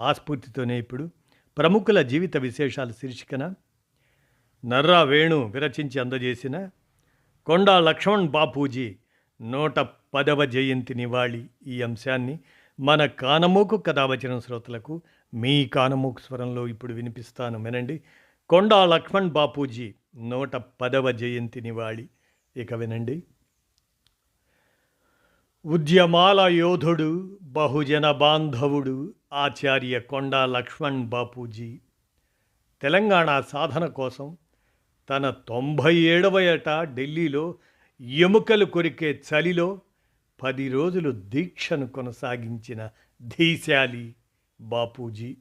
ఆస్ఫూర్తితోనే ఇప్పుడు ప్రముఖుల జీవిత విశేషాల శీర్షికన నర్రా వేణు విరచించి అందజేసిన కొండా లక్ష్మణ్ బాపూజీ నూట పదవ జయంతి నివాళి ఈ అంశాన్ని మన కానమోకు కథావచన శ్రోతలకు మీ కానమోకు స్వరంలో ఇప్పుడు వినిపిస్తాను వినండి. కొండా లక్ష్మణ్ బాపూజీ నూట పదవ జయంతి నివాళి. ఇక వినండి. ఉద్యమాల యోధుడు బహుజన బాంధవుడు ఆచార్య కొండా లక్ష్మణ్ బాపూజీ. తెలంగాణ సాధన కోసం తన తొంభై ఏడవ ఏట ఢిల్లీలో ఎముకలు కొరికే చలిలో పది రోజులు దీక్షను కొనసాగించిన ధీశాలి బాపూజీ.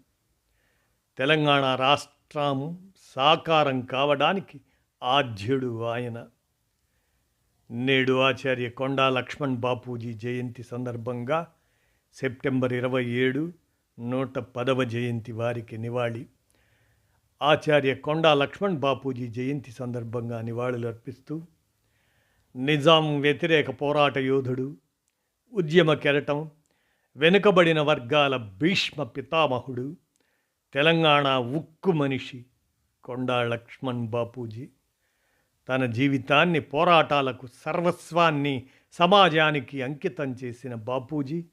తెలంగాణ రాష్ట్రం సాకారం కావడానికి ఆధ్యుడు ఆయన. నేడు ఆచార్య కొండా లక్ష్మణ్ బాపూజీ జయంతి సందర్భంగా సెప్టెంబర్ ఇరవై ఏడు నూట పదవ జయంతి వారికి నివాళి. ఆచార్య కొండా లక్ష్మణ్ బాపూజీ జయంతి సందర్భంగా నివాళులు అర్పిస్తూ నిజాం వ్యతిరేక పోరాట యోధుడు ఉద్యమ కెరటం వెనుకబడిన వర్గాల భీష్మ పితామహుడు తెలంగాణ ఉక్కు మనిషి కొండా లక్ష్మణ్ బాపూజీ. తన జీవితాన్ని పోరాటాలకు సర్వస్వాన్ని సమాజానికి అంకితం చేసిన బాపూజీ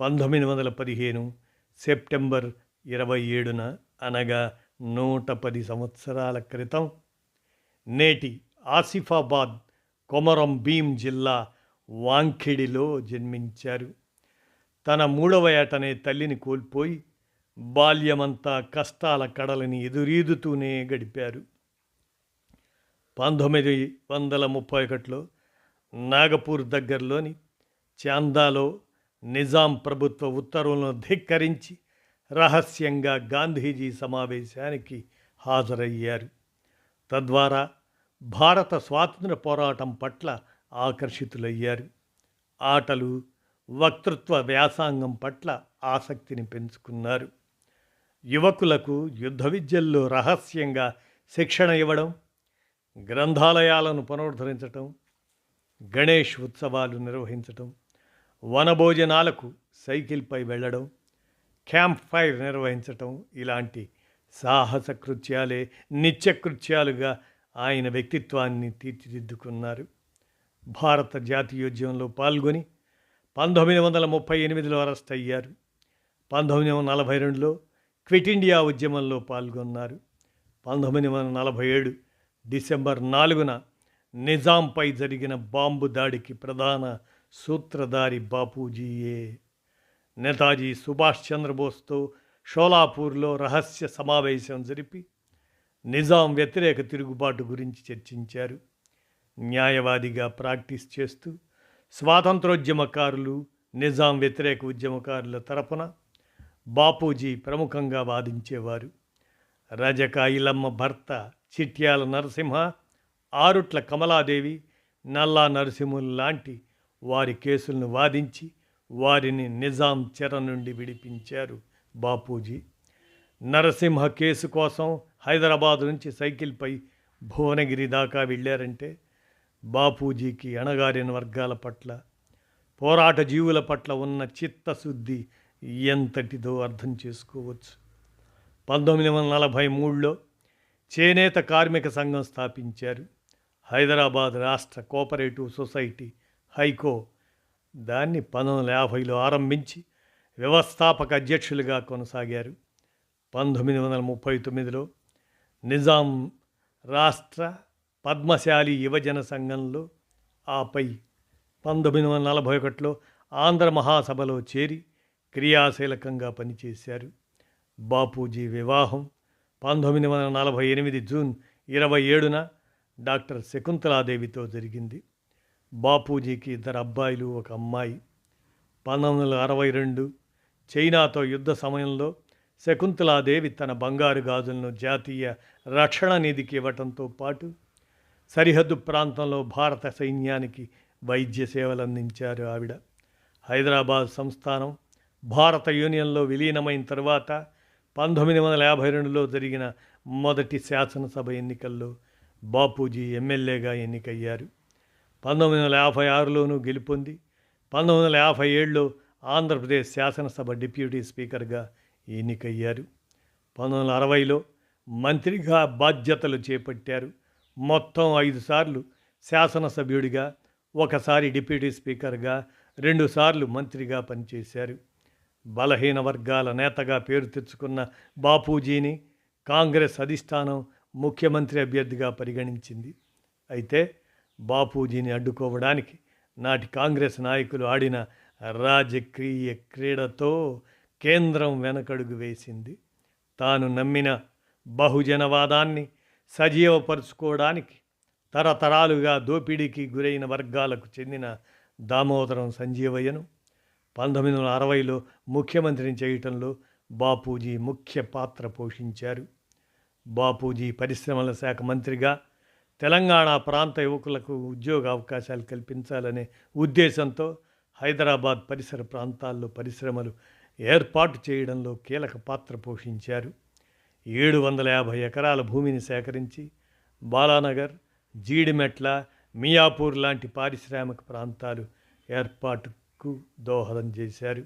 పంతొమ్మిది వందల పదిహేను సెప్టెంబర్ ఇరవై ఏడున అనగా నూట పది సంవత్సరాల క్రితం నేటి ఆసిఫాబాద్ కొమరం భీం జిల్లా వాంఖిడిలో జన్మించారు. తన మూడవ ఏటనే తల్లిని కోల్పోయి బాల్యమంతా కష్టాల కడలని ఎదురీదుతూనే గడిపారు. పంతొమ్మిది వందల ముప్పై ఒకటిలో నాగపూర్ దగ్గరలోని చాందాలో నిజాం ప్రభుత్వ ఉత్తర్వులను ధిక్కరించి రహస్యంగా గాంధీజీ సమావేశానికి హాజరయ్యారు. తద్వారా భారత స్వాతంత్ర పోరాటం పట్ల ఆకర్షితులయ్యారు. ఆటలు వక్తృత్వ వ్యాసాంగం పట్ల ఆసక్తిని పెంచుకున్నారు. యువకులకు యుద్ధ విద్యల్లో రహస్యంగా శిక్షణ ఇవ్వడం గ్రంథాలయాలను పునరుద్ధరించటం గణేష్ ఉత్సవాలు నిర్వహించటం వనభోజనాలకు సైకిల్పై వెళ్ళడం క్యాంప్ ఫైర్ నిర్వహించటం ఇలాంటి సాహస కృత్యాలే నిత్యకృత్యాలుగా ఆయన వ్యక్తిత్వాన్ని తీర్చిదిద్దుకున్నారు. భారత జాతీయోద్యమంలో పాల్గొని పంతొమ్మిది వందల ముప్పై ఎనిమిదిలో అరెస్ట్ అయ్యారు. పంతొమ్మిది వందల నలభై రెండులో క్విట్ ఇండియా ఉద్యమంలో పాల్గొన్నారు. పంతొమ్మిది వందల నలభై ఏడు డిసెంబర్ నాలుగున నిజాంపై జరిగిన బాంబు దాడికి ప్రధాన సూత్రధారి బాపూజీయే. నేతాజీ సుభాష్ చంద్రబోస్తో షోలాపూర్లో రహస్య సమావేశం జరిపి నిజాం వ్యతిరేక తిరుగుబాటు గురించి చర్చించారు. న్యాయవాదిగా ప్రాక్టీస్ చేస్తూ స్వాతంత్రోద్యమకారులు నిజాం వ్యతిరేక ఉద్యమకారుల తరపున బాపూజీ ప్రముఖంగా వాదించేవారు. రజకాయిలమ్మ భర్త చిట్యాల నరసింహ ఆరుట్ల కమలాదేవి నల్లా నరసింహులు లాంటి వారి కేసులను వాదించి వారిని నిజాం చెర నుండి విడిపించారు బాపూజీ. నరసింహ కేసు కోసం హైదరాబాద్ నుంచి సైకిల్పై భువనగిరి దాకా వెళ్ళారంటే బాపూజీకి అణగారిన వర్గాల పట్ల పోరాట జీవుల పట్ల ఉన్న చిత్తశుద్ధి ఎంతటిదో అర్థం చేసుకోవచ్చు. పంతొమ్మిది వందల నలభై మూడులో చేనేత కార్మిక సంఘం స్థాపించారు. హైదరాబాద్ రాష్ట్ర కోఆపరేటివ్ సొసైటీ హైకో. దాన్ని పంతొమ్మిది వందల యాభైలో ఆరంభించి వ్యవస్థాపక అధ్యక్షులుగా కొనసాగారు. పంతొమ్మిది వందల ముప్పై తొమ్మిదిలో నిజాం రాష్ట్ర పద్మశాలి యువజన సంఘంలో ఆపై పంతొమ్మిది వందల నలభై ఒకటిలో ఆంధ్ర మహాసభలో చేరి క్రియాశీలకంగా పనిచేశారు. బాపూజీ వివాహం పంతొమ్మిది వందల నలభై ఎనిమిది జూన్ ఇరవై ఏడున డాక్టర్ శకుంతలాదేవితో జరిగింది. బాపూజీకి ఇద్దరు అబ్బాయిలు ఒక అమ్మాయి. పంతొమ్మిది వందల అరవై రెండు చైనాతో యుద్ధ సమయంలో శకుంతలాదేవి తన బంగారు గాజులను జాతీయ రక్షణ నిధికి ఇవ్వటంతో పాటు సరిహద్దు ప్రాంతంలో భారత సైన్యానికి వైద్య సేవలు అందించారు ఆవిడ. హైదరాబాద్ సంస్థానం భారత యూనియన్లో విలీనమైన తర్వాత పంతొమ్మిది వందల యాభై రెండులో జరిగిన మొదటి శాసనసభ ఎన్నికల్లో బాపూజీ ఎమ్మెల్యేగా ఎన్నికయ్యారు. పంతొమ్మిది వందల యాభై ఆరులోనూ గెలుపొంది పంతొమ్మిది వందల యాభై ఏడులో ఆంధ్రప్రదేశ్ శాసనసభ డిప్యూటీ స్పీకర్గా ఎన్నికయ్యారు. పంతొమ్మిది వందల అరవైలో మంత్రిగా బాధ్యతలు చేపట్టారు. మొత్తం ఐదు సార్లు శాసనసభ్యుడిగా ఒకసారి డిప్యూటీ స్పీకర్గా రెండుసార్లు మంత్రిగా పనిచేశారు. బలహీన వర్గాల నేతగా పేరు తెచ్చుకున్న బాపూజీని కాంగ్రెస్ అధిష్టానం ముఖ్యమంత్రి అభ్యర్థిగా పరిగణించింది. అయితే బాపూజీని అడ్డుకోవడానికి నాటి కాంగ్రెస్ నాయకులు ఆడిన రాజకీయ క్రీడతో కేంద్రం వెనకడుగు వేసింది. తాను నమ్మిన బహుజనవాదాన్ని సజీవపరుచుకోవడానికి తరతరాలుగా దోపిడీకి గురైన వర్గాలకు చెందిన దామోదరం సంజీవయ్యను పంతొమ్మిది వందల అరవైలో ముఖ్యమంత్రిని చేయటంలో బాపూజీ ముఖ్య పాత్ర పోషించారు. బాపూజీ పరిశ్రమల శాఖ మంత్రిగా తెలంగాణ ప్రాంత యువకులకు ఉద్యోగ అవకాశాలు కల్పించాలనే ఉద్దేశంతో హైదరాబాద్ పరిసర ప్రాంతాల్లో పరిశ్రమలు ఏర్పాటు చేయడంలో కీలక పాత్ర పోషించారు. ఏడు వందల యాభై ఎకరాల భూమిని సేకరించి బాలానగర్ జీడిమెట్ల మియాపూర్ లాంటి పారిశ్రామిక ప్రాంతాలు ఏర్పాటు కు దోహదం చేశారు.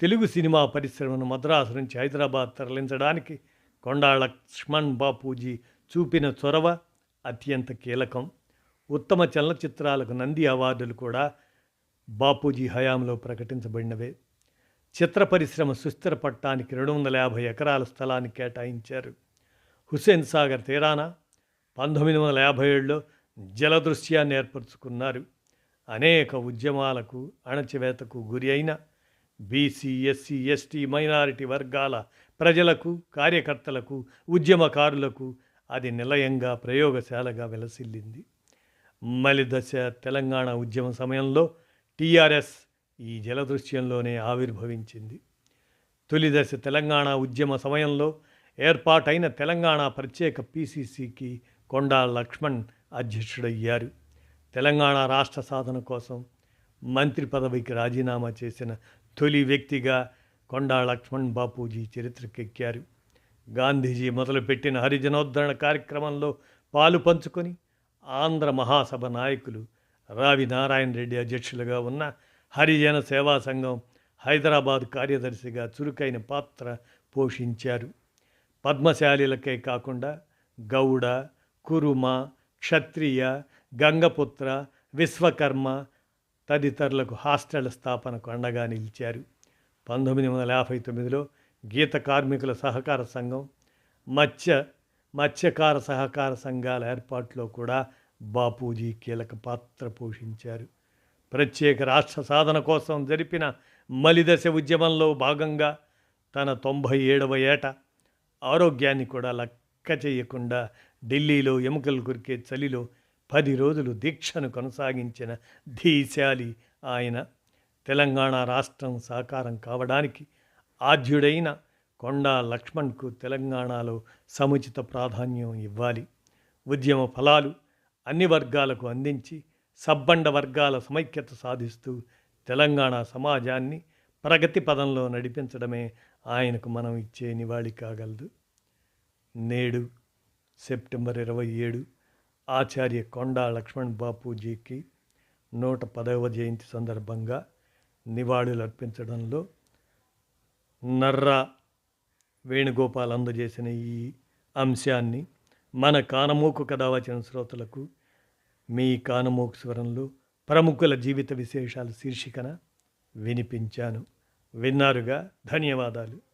తెలుగు సినిమా పరిశ్రమను మద్రాసు నుంచి హైదరాబాద్ తరలించడానికి కొండా లక్ష్మణ్ బాపూజీ చూపిన చొరవ అత్యంత కీలకం. ఉత్తమ చలనచిత్రాలకు నంది అవార్డులు కూడా బాపూజీ హయాంలో ప్రకటించబడినవే. చిత్ర పరిశ్రమ సుస్థిర పట్టానికి రెండు వందల యాభై ఎకరాల స్థలాన్ని కేటాయించారు. హుస్సేన్ సాగర్ తీరాన పంతొమ్మిది వందల యాభై ఏడులో జలదృశ్యాన్ని ఏర్పరచుకున్నారు. అనేక ఉద్యమాలకు అణచివేతకు గురి అయిన బీసీ ఎస్సీ ఎస్టీ మైనారిటీ వర్గాల ప్రజలకు కార్యకర్తలకు ఉద్యమకారులకు అది నిలయంగా ప్రయోగశాలగా విలసిల్లింది. మలిదశ తెలంగాణ ఉద్యమ సమయంలో టీఆర్ఎస్ ఈ జలదృశ్యంలోనే ఆవిర్భవించింది. తొలిదశ తెలంగాణ ఉద్యమ సమయంలో ఏర్పాటైన తెలంగాణ ప్రత్యేక పీసీసీకి కొండా లక్ష్మణ్ అధ్యక్షుడయ్యారు. తెలంగాణ రాష్ట్ర సాధన కోసం మంత్రి పదవికి రాజీనామా చేసిన తొలి వ్యక్తిగా కొండా లక్ష్మణ్ బాపూజీ చరిత్రకెక్కారు. గాంధీజీ మొదలుపెట్టిన హరిజనోద్ధరణ కార్యక్రమంలో పాలు పంచుకొని ఆంధ్ర మహాసభ నాయకులు రావి నారాయణ రెడ్డి అధ్యక్షులుగా ఉన్న హరిజన సేవా సంఘం హైదరాబాద్ కార్యదర్శిగా చురుకైన పాత్ర పోషించారు. పద్మశాలిలకే కాకుండా గౌడ కురుమ క్షత్రియ గంగపుత్ర విశ్వకర్మ తదితరులకు హాస్టల్ స్థాపనకు అండగా నిలిచారు. పంతొమ్మిది వందల యాభై తొమ్మిదిలో గీత కార్మికుల సహకార సంఘం మత్స్య మత్స్యకార సహకార సంఘాల ఏర్పాటులో కూడా బాపూజీ కీలక పాత్ర పోషించారు. ప్రత్యేక రాష్ట్ర సాధన కోసం జరిపిన మలిదశ ఉద్యమంలో భాగంగా తన తొంభై ఏడవ ఏట ఆరోగ్యాన్ని కూడా లెక్క చేయకుండా ఢిల్లీలో ఎముకలు కొరికే చలిలో పది రోజులు దీక్షను కొనసాగించిన ధీశాలి ఆయన తెలంగాణ రాష్ట్రం సాకారం కావడానికి ఆద్యుడైన కొండా లక్ష్మణ్కు తెలంగాణలో సముచిత ప్రాధాన్యం ఇవ్వాలి. ఉద్యమ ఫలాలు అన్ని వర్గాలకు అందించి సబ్బండ వర్గాల సమైక్యత సాధిస్తూ తెలంగాణ సమాజాన్ని ప్రగతి పదంలో నడిపించడమే ఆయనకు మనం ఇచ్చే నివాళి కాగలదు. నేడు సెప్టెంబర్ ఇరవై ఏడు ఆచార్య కొండా లక్ష్మణ్ బాపూజీకి నూట పదవ జయంతి సందర్భంగా నివాళులు అర్పించడంలో నర్రా వేణుగోపాల్ అందజేసిన ఈ అంశాన్ని మన కానమూకు కథ వచ్చిన శ్రోతలకు మీ కానమూకు స్వరంలో ప్రముఖుల జీవిత విశేషాలు శీర్షికన వినిపించాను. విన్నారుగా? ధన్యవాదాలు.